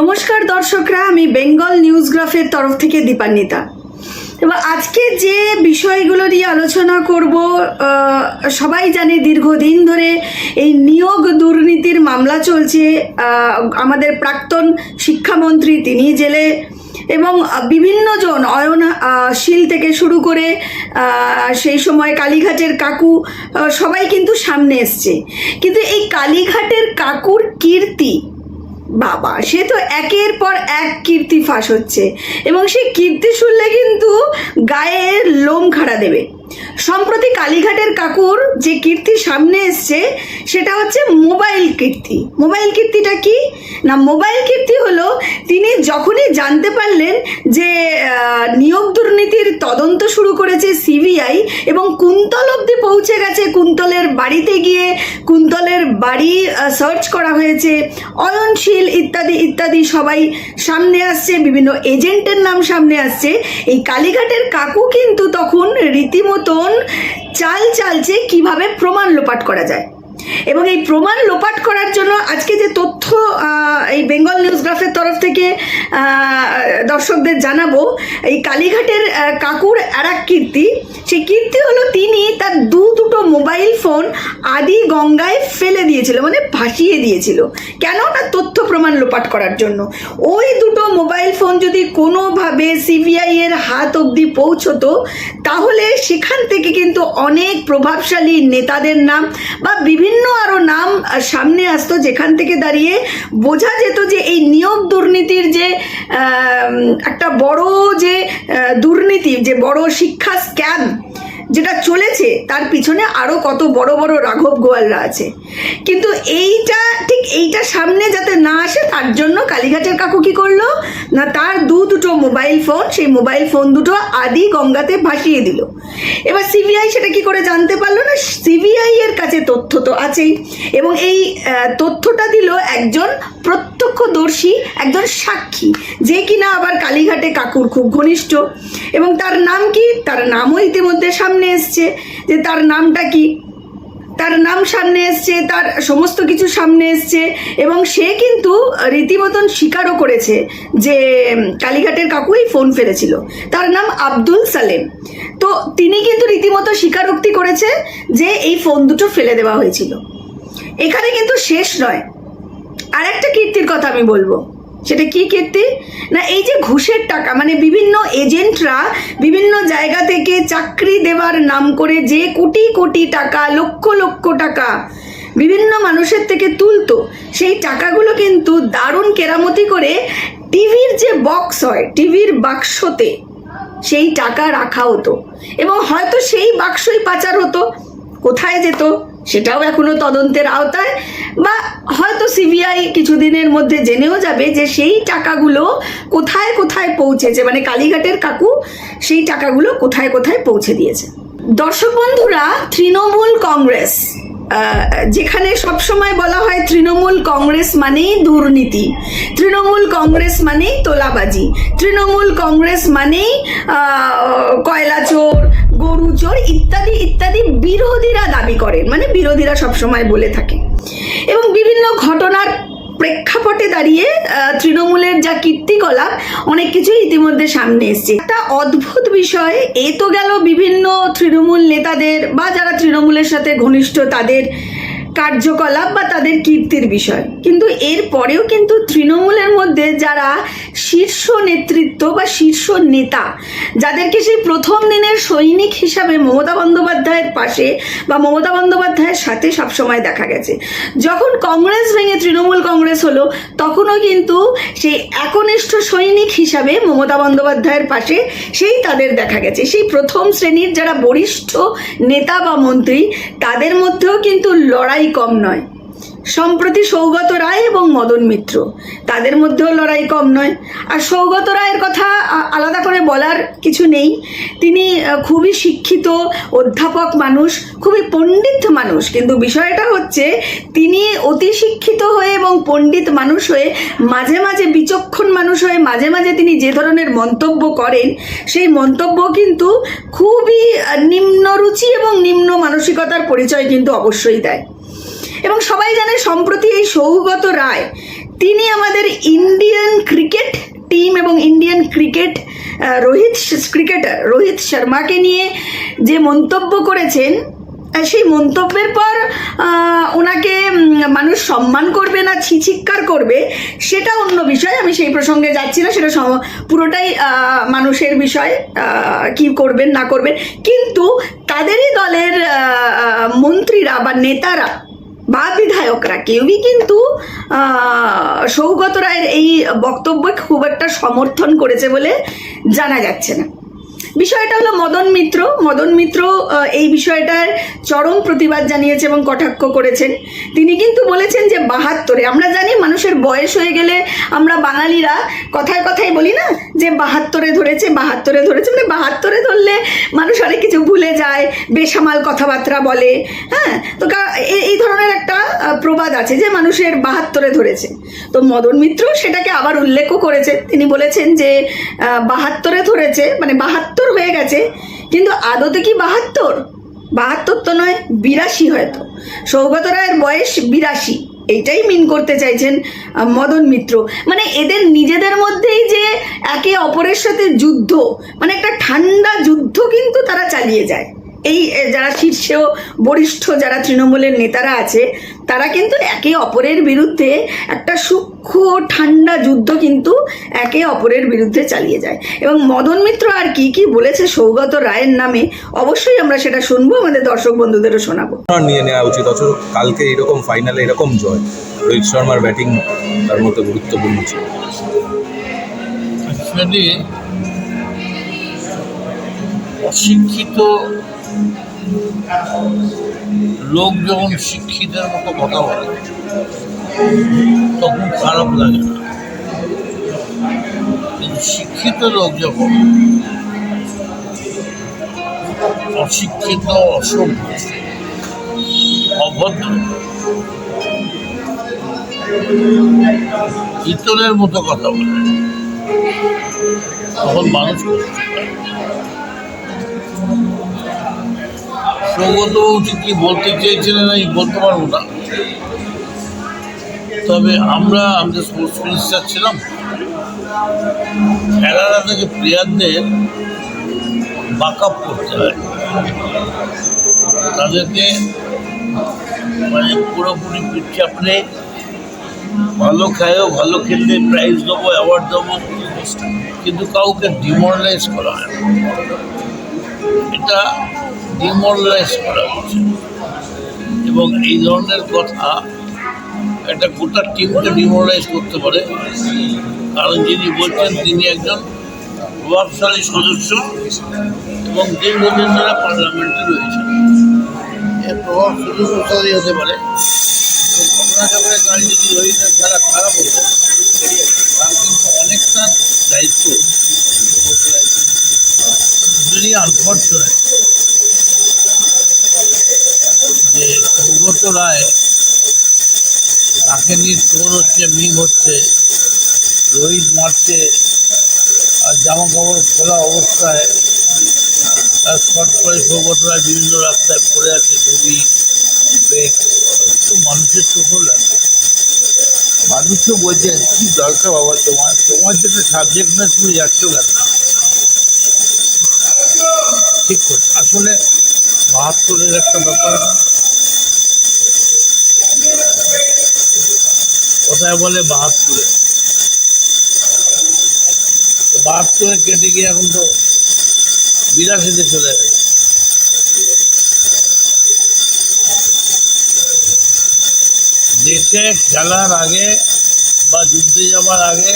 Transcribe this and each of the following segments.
নমস্কার দর্শকরা, আমি বেঙ্গল নিউজ গ্রাফের তরফ থেকে দীপান্বিতা। এবার আজকে যে বিষয়গুলো নিয়ে আলোচনা করব সবাই জানে দীর্ঘদিন ধরে এই নিয়োগ দুর্নীতির মামলা চলছে আমাদের প্রাক্তন শিক্ষামন্ত্রী তিনি জেলে এবং বিভিন্ন জন অয়ন শীল থেকে শুরু করে সেই সময় কালীঘাটের কাকু সবাই কিন্তু সামনে এসছে। কিন্তু এই কালীঘাটের কাকুর কীর্তি বাবা, সে তো একের পর এক কীর্তি ফাঁস হচ্ছে। এবং সেই কীর্তি শুনলে কিন্তু গায়ের লোম খাড়া দেবে। সম্প্রতি কালীঘাটের কাকুর যে কীর্তি সামনে এসছে, সেটা হচ্ছে মোবাইল কীর্তি। মোবাইল কীর্তিটা কি? না, মোবাইল কীর্তি হলো তিনি যখনই জানতে পারলেন যে নিয়োগ দুর্নীতির তদন্ত শুরু করেছে সিবিআই এবং কুন্তল অব্দি পৌঁছে গেছে কুন্তলের বাড়িতে গিয়ে, কুন্তলের বাড়ি সার্চ করা হয়েছে, অয়নশীল ইত্যাদি ইত্যাদি সবাই সামনে আসছে, বিভিন্ন এজেন্টের নাম সামনে আসছে। এই কালীঘাটের কাকু কিন্তু তখন রীতিমতন চাল চালছে কীভাবে প্রমাণ লোপাট করা যায়। এবং এই প্রমাণ লোপাট করার জন্য আজকে যে তথ্য এই বেঙ্গল নিউজ গ্রাফের তরফ থেকে দর্শকদের জানাব, এই কালীঘাটের কাকুর আর এক কীর্তি। সেই কীর্তি হলো তিনি তার দু দুটো মোবাইল ফোন আদি গঙ্গায় ফেলে দিয়েছিল মানে ভাসিয়ে দিয়েছিল। কেন না তথ্য প্রমাণ লোপাট করার জন্য? ওই দুটো মোবাইল ফোন যদি কোনোভাবে সিবিআই এর হাত অবধি পৌঁছতো, তাহলে সেখান থেকে কিন্তু অনেক প্রভাবশালী নেতাদের নাম বা বিভিন্ন আরও নাম সামনে আসতো যেখান থেকে দাঁড়িয়ে বোঝা যেত যে এই নিয়োগ দুর্নীতির যে একটা বড় যে দুর্নীতি, যে বড় শিক্ষা স্ক্যাম যেটা চলেছে, তার পিছনে আরও কত বড় বড় রাঘব গোয়ালরা আছে। কিন্তু এইটা, ঠিক এইটা সামনে যাতে না আসে, তার জন্য কালীঘাটের কাকু কি করল? না, তার দু দুটো মোবাইল ফোন সেই মোবাইল ফোন দুটো আদি গঙ্গাতে ভাসিয়ে দিল। এবার সিবিআই সেটা কি করে জানতে পারল না? সিবিআই এর কাছে তথ্য তো আছেই। এবং এই তথ্যটা দিল একজন প্রত্যক্ষদর্শী, একজন সাক্ষী, যে কিনা আবার কালীঘাটে কাকুর খুব ঘনিষ্ঠ। এবং তার নাম কি? তার নামও ইতিমধ্যে সামনে এসছে যে তার নামটা কি? তার নাম সামনে এসছে, তার সমস্ত কিছু সামনে এসছে এবং সে কিন্তু রীতিমতন স্বীকারও করেছে যে কালীঘাটের কাকুই ফোন ফেলেছিল। তার নাম আব্দুল সালেম। তো তিনি কিন্তু রীতিমতো স্বীকারোক্তি করেছে যে এই ফোন দুটো ফেলে দেওয়া হয়েছিল। এখানে কিন্তু শেষ নয়। আর একটা কীর্তির কথা আমি বলব। সেটা কি কীর্তি? না, এই যে ঘুষের টাকা মানে বিভিন্ন এজেন্টরা বিভিন্ন জায়গা থেকে চাকরি দেওয়ার নাম করে যে কোটি কোটি টাকা, লক্ষ লক্ষ টাকা বিভিন্ন মানুষের থেকে তুলতো, সেই টাকাগুলো কিন্তু দারুণ কেরামতি করে টিভির যে বক্স হয়, টিভির বাক্সতে সেই টাকা রাখা হতো। এবং হয়তো সেই বাক্সই পাচার হতো, কোথায় যেত? সেটাও এখনও তদন্তের আওতায় বা হয়তো সিবিআই কিছুদিনের মধ্যে জেনেও যাবে যে সেই টাকাগুলো কোথায় কোথায় পৌঁছেছে। মানে কালীঘাটের কাকু সেই টাকাগুলো কোথায় কোথায় পৌঁছে দিয়েছে। দর্শক বন্ধুরা, তৃণমূল কংগ্রেস যেখানে সবসময় বলা হয় তৃণমূল কংগ্রেস মানেই দুর্নীতি, তৃণমূল কংগ্রেস মানেই তোলাবাজি, তৃণমূল কংগ্রেস মানেই কয়লা চোর, গরু চোর ইত্যাদি ইত্যাদি বিরোধীরা দাবি করেন মানে বিরোধীরা সবসময় বলে থাকে। এবং বিভিন্ন ঘটনার প্রেক্ষাপটে দাঁড়িয়ে তৃণমূলের যা কীর্তিকলাপ, অনেক কিছুই ইতিমধ্যে সামনে এসছে। একটা অদ্ভুত বিষয়, এ তো গেল বিভিন্ন তৃণমূল নেতাদের বা যারা তৃণমূলের সাথে ঘনিষ্ঠ তাদের কার্যকলাপ বা তাদের কীর্তির বিষয়। কিন্তু এর পরেও কিন্তু তৃণমূলের মধ্যে যারা শীর্ষ নেতৃত্ব বা শীর্ষ নেতা, যাদেরকে সেই প্রথম দিনের সৈনিক হিসাবে মমতা বন্দ্যোপাধ্যায়ের পাশে বা মমতা বন্দ্যোপাধ্যায়ের সাথে সবসময় দেখা গেছে। যখন কংগ্রেস ভেঙে তৃণমূল কংগ্রেস হলো, তখনও কিন্তু সেই একনিষ্ঠ সৈনিক হিসাবে মমতা বন্দ্যোপাধ্যায়ের পাশে সেই তাদের দেখা গেছে। সেই প্রথম শ্রেণির যারা বরিষ্ঠ নেতা বা মন্ত্রী, তাদের মধ্যেও কিন্তু লড়াই কম নয়। সম্প্রতি সৌগত রায় এবং মদন মিত্র, তাদের মধ্যেও লড়াই কম নয়। আর সৌগত রায়ের কথা আলাদা করে বলার কিছু নেই। তিনি খুবই শিক্ষিত, অধ্যাপক মানুষ, খুবই পণ্ডিত মানুষ। কিন্তু বিষয়টা হচ্ছে, তিনি অতি শিক্ষিত হয়ে এবং পণ্ডিত মানুষ হয়ে, মাঝে মাঝে বিচক্ষণ মানুষ হয়ে, মাঝে মাঝে তিনি যে ধরনের মন্তব্য করেন, সেই মন্তব্য কিন্তু খুবই নিম্নরুচি এবং নিম্ন মানসিকতার পরিচয় কিন্তু অবশ্যই দেয়। এবং সবাই জানে সম্প্রতি এই সৌগত রায়, তিনি আমাদের ইন্ডিয়ান ক্রিকেট টিম এবং Indian cricket Rohit cricketer Rohit শর্মাকে নিয়ে যে মন্তব্য করেছেন সেই মন্তব্যের পর ওনাকে মানুষ সম্মান করবে না ছিচিৎকার করবে, সেটা অন্য বিষয়, আমি সেই প্রসঙ্গে যাচ্ছি না, সেটা পুরোটাই মানুষের বিষয় কি করবেন, না করবেন, কিন্তু তাদেরই দলের মন্ত্রীরা বা নেতারা বা বিধায়করা কেউই কিন্তু সৌগত রায়ের এই বক্তব্য খুব একটা সমর্থন করেছে বলে জানা যাচ্ছে না। বিষয়টা হলো মদন মিত্র। মদন মিত্র এই বিষয়টার চরম প্রতিবাদ জানিয়েছে এবং কটাক্ষ করেছেন। তিনি কিন্তু বলেছেন যে, বাহাত্তরে। আমরা জানি মানুষের বয়স হয়ে গেলে আমরা বাঙালিরা কথায় কথায় বলি না যে বাহাত্তরে ধরেছে বাহাত্তরে ধরেছে মানে বাহাত্তরে ধরলে মানুষ অনেক কিছু ভুলে যায়, বেসামাল কথাবার্তা বলে হ্যাঁ? তো এই ধরনের একটা প্রবাদ আছে যে মানুষের বাহাত্তরে ধরেছে। তো মদন মিত্র সেটাকে আবার উল্লেখও করেছে। তিনি বলেছেন যে বাহাত্তরে ধরেছে মানে বাহাত্তর হয়ে গেছে, কিন্তু আদতে কি বাহাত্তর? বাহাত্তর তো নয়, বিরাশি হয়তো। সৌগত রায়ের বয়স বিরাশি। এইটাই মিন করতে চাইছেন মদন মিত্র। মানে এদের নিজেদের মধ্যেই যে একে অপরের সাথে যুদ্ধ মানে একটা ঠান্ডা যুদ্ধ কিন্তু তারা চালিয়ে যায়। এই যারা শীর্ষেও বরিষ্ঠ, যারা তৃণমূলের নেতারা আছে, তারা কিন্তু একে অপরের বিরুদ্ধে একটা সূক্ষ্ম ঠান্ডা যুদ্ধ কিন্তু একে অপরের বিরুদ্ধে চালিয়ে যায়। এবং মদন মিত্র আর কি কি বলেছে সৌগত রায়ের নামে, অবশ্যই আমরা সেটা শুনব, আমাদের দর্শক বন্ধুদেরও শোনাবো। নিয়ে নেওয়া উচিত, অথচ কালকে এরকম ফাইনালে এরকম জয়। রোহিত শর্মার ব্যাটিং তার মধ্যে গুরুত্বপূর্ণ ছিল। অ্যাকচুয়ালি অশিক্ষিত লোক যখন শিক্ষিতের মতো কথা বলে, তখন খারাপ লাগে না। কিন্তু শিক্ষিত লোক যখন অশিক্ষিত, অসভ্য, অভদ্র, ইতরের মতো কথা বলে তখন মানুষ সৌগত ঠিক কি বলতে চেয়েছিলেন আমি বলতে পারব না। তবে আমরা আমাদের স্পোর্টস মিনিস্টার ছিলাম খেলাটা থেকে প্লেয়ারদের বাক আপ করতে হয়। তাদেরকে মানে পুরোপুরি পিঠ চাপড়ে ভালো খায়ও ভালো খেললে প্রাইজ দেবো অ্যাওয়ার্ড দেবো। কিন্তু কাউকে ডিমোরালাইজ করা হয় এটা ডিমোরালাইজ করা হচ্ছে এবং এই ধরনের কথা একটা গোটা টিমকে ডিমোরালাইজ করতে পারে। কারণ যিনি বলছেন, তিনি একজন প্রভাবশালী সদস্য এবং দীর্ঘদিন ধরে পার্লামেন্টে রয়েছেন। এর প্রভাব শুধু প্রসারই হতে পারে। এবং ঘটনাচক্রে তার যদি খেলা খারাপ হতো তার কিন্তু অনেকটা দায়িত্ব ভেরি আনফর্চুনেট যে সৌগত রায় তাকে নিয়ে স্টোর হচ্ছে, রোহিত মারছে, আর জামা কাপড় খোলা অবস্থায় শর্ট করে সৌগত বিভিন্ন রাস্তায় পড়ে আছে ছবি ব্রেক তো মানুষের চোখও লাগে। মানুষ তো বলছে, কি দরকার বাবা তোমার? তোমার যেটা সাবজেক্ট না তুমি যাচ্ছ কেন? ঠিক করছে। আসলে বাহাত্তরের একটা ব্যাপার কোথায় বলে বাহাত্তরে। বাহাত্তরে কেটে গিয়ে এখন তো বিরাশিতে চলে গেছে। দেশে খেলার আগে বা যুদ্ধে যাওয়ার আগে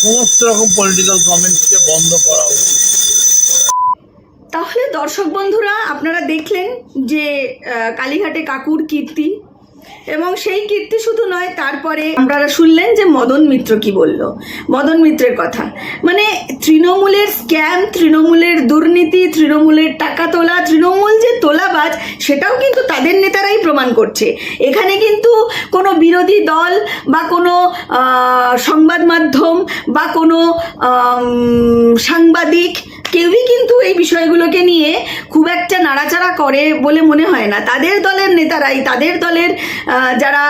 সমস্ত রকম পলিটিক্যাল কমেন্টসকে বন্ধ করা উচিত। তাহলে দর্শক বন্ধুরা, আপনারা দেখলেন যে কালীঘাটে কাকুর কীর্তি এবং সেই কীর্তি শুধু নয়, তারপরে আপনারা শুনলেন যে মদন মিত্র কি বলল। মদন মিত্রের কথা। মানে তৃণমূলের স্ক্যাম তৃণমূলের দুর্নীতি, তৃণমূলের টাকা তোলা, তৃণমূল যে তোলাবাজ, সেটাও কিন্তু তাদের নেতারাই প্রমাণ করছে। এখানে কিন্তু কোনো বিরোধী দল বা কোনো সংবাদ মাধ্যম বা কোনো সাংবাদিক কেউই কিন্তু এই বিষয়গুলোকে নিয়ে খুব একটা নাড়াচাড়া করে বলে মনে হয় না। তাদের দলের নেতারাই, তাদের দলের যারা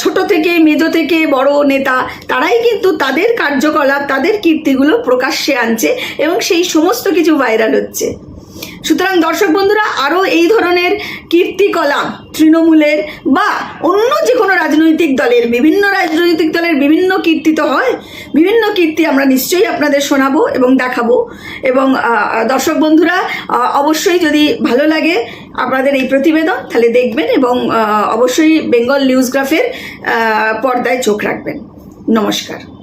ছোট থেকে মেদ থেকে বড় নেতা, তারাই কিন্তু তাদের কার্যকলাপ, তাদের কীর্তিগুলো প্রকাশ্যে আনছে এবং সেই সমস্ত কিছু ভাইরাল হচ্ছে। সুতরাং দর্শক বন্ধুরা আরও এই ধরনের কীর্তিকলাপ তৃণমূলের বা অন্য যে কোনো রাজনৈতিক দলের বিভিন্ন রাজনৈতিক দলের বিভিন্ন কীর্তি তো হয় বিভিন্ন কীর্তি আমরা নিশ্চয়ই আপনাদের শোনাবো এবং দেখাবো। এবং দর্শক বন্ধুরা অবশ্যই যদি ভালো লাগে আপনাদের এই প্রতিবেদন তাহলে দেখবেন এবং অবশ্যই বেঙ্গল নিউজ গ্রাফের আহ, পর্দায় চোখ রাখবেন। নমস্কার।